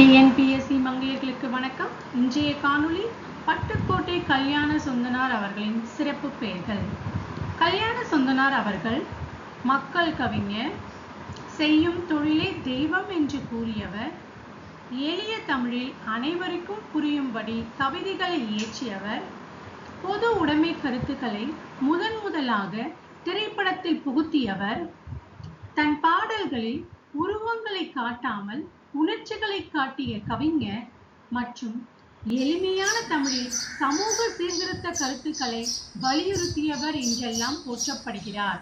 TNPSC மங்கையர்களுக்கு வணக்கம். இன்றைய காணொளி பட்டுக்கோட்டை கல்யாண சொந்தனார் அவர்களின் சிறப்பு பெயர்கள். கல்யாண சொந்தனார் அவர்கள் மக்கள் கவிஞர் செய்யும் தொழிலே தெய்வம் என்று கூறியவர் எளிய தமிழில் அனைவருக்கும் புரியும்படி கவிதைகளை இயற்றியவர் பொது உடைமை கருத்துக்களை முதன் முதலாக திரைப்படத்தில் புகுத்தியவர் தன் பாடல்களில் உருவங்களை காட்டாமல் உணர்ச்சிகளை காட்டிய கவிஞர் மற்றும் எளிமையான தமிழில் சமூக சீர்திருத்த கருத்துக்களை வலியுறுத்தியவர் என்றெல்லாம் போற்றப்படுகிறார்.